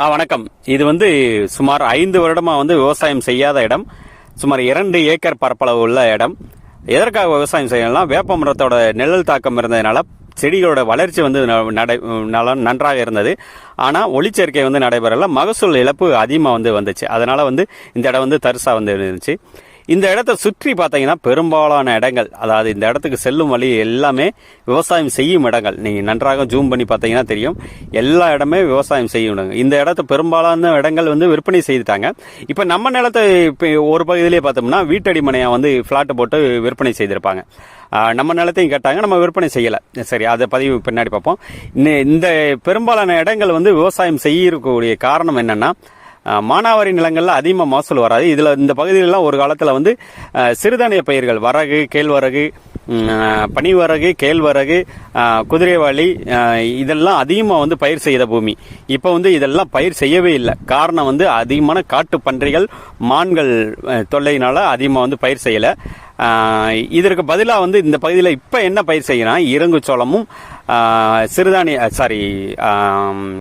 ஆ வணக்கம். இது வந்து சுமார் ஐந்து வருடமா வந்து விவசாயம் செய்யாத இடம். சுமார் இரண்டு ஏக்கர் பரப்பளவு உள்ள இடம். எதற்காக விவசாயம் செய்யலாம் வேப்ப மரத்தோட நிழல் தாக்கம் இருந்ததுனால செடிகளோட வளர்ச்சி வந்து ந- நடை நல நன்றாக இருந்தது. ஆனால் ஒளிச்சேர்க்கை வந்து நடைபெறல. மகசூல் இழப்பு அதிகமாக வந்து வந்துச்சு. அதனால் வந்து இந்த இடம் வந்து தரிசாக வந்து இருந்துச்சு. இந்த இடத்த சுற்றி பார்த்தீங்கன்னா பெரும்பாலான இடங்கள். அதாவது இந்த இடத்துக்கு செல்லும் வழி எல்லாமே விவசாயம் செய்யும் இடங்கள். நீங்கள் நன்றாக ஜூம் பண்ணி பார்த்தீங்கன்னா தெரியும். எல்லா இடமே விவசாயம் செய்யும் இடங்கள். இந்த இடத்த பெரும்பாலான இடங்கள் வந்து விற்பனை செய்துட்டாங்க. இப்போ நம்ம நிலத்தை இப்போ ஒரு பகுதியிலே பார்த்தோம்னா வீட்டடி மனையாக வந்து ஃப்ளாட்டு போட்டு விற்பனை செய்திருப்பாங்க. நம்ம நிலத்தையும் கேட்டாங்க நம்ம விற்பனை செய்யலை. சரி அதை பதிவு பின்னாடி பார்ப்போம். இந்த பெரும்பாலான இடங்கள் வந்து விவசாயம் செய்யக்கூடிய காரணம் என்னன்னா மானாவாரி நிலங்களில் அதிகமாக மகசூல் வராது. இதில் இந்த பகுதியிலலாம் ஒரு காலத்தில் வந்து சிறுதானிய பயிர்கள் வரகு கேழ்வரகு பனிவரகு கேழ்வரகு குதிரைவாளி இதெல்லாம் அதிகமாக வந்து பயிர் செய்த பூமி. இப்போ வந்து இதெல்லாம் பயிர் செய்யவே இல்லை. காரணம் வந்து அதிகமான காட்டு பன்றிகள் மான்கள் தொல்லையினால் அதிகமாக வந்து பயிர் செய்யலை. இதற்கு பதிலாக வந்து இந்த பகுதியில் இப்போ என்ன பயிர் செய்கிறான் இறங்கு சோளமும் சிறுதானிய சாரி